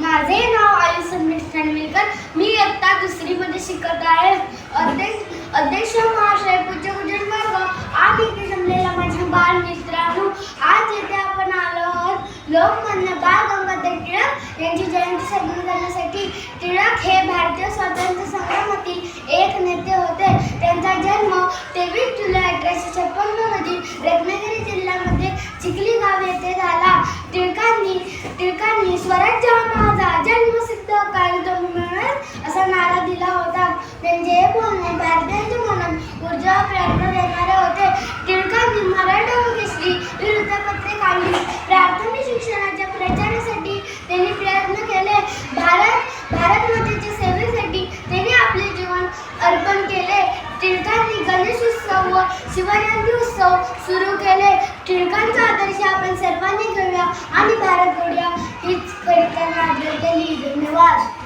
माझे नाव आयुष संदेश खानविलकर मी इयत्ता दुसरीमध्ये शिकत आहे. अध्यक्ष अध्यक्ष महाशय पूज्य गुजर वर्ग आज इथे जमलेला माझ्या बाल मित्रांनो आज येथे आपण आलो आहोत. लोकमान्य बाळ गंगाधर टिळक यांची जयंती साजरी करण्यासाठी. टिळक हे भारतीय स्वातंत्र्य संग्रामातील एक नेते होते. त्यांचा जन्म तेवीस जुलै अठराशे छप्पन्न रोजी रत्नागिरी जिल्ह्यामध्ये चिखली गाव येथे झाला. टिळकांनी अर्पण केले. टिळकांनी गणेश उत्सव व शिवजयंती उत्सव सुरू केले. टिळकांचा आदर्श आपण सर्वांनी घेऊया आणि भारत जोडूया. हीच कविता आपल्याला धन्यवाद.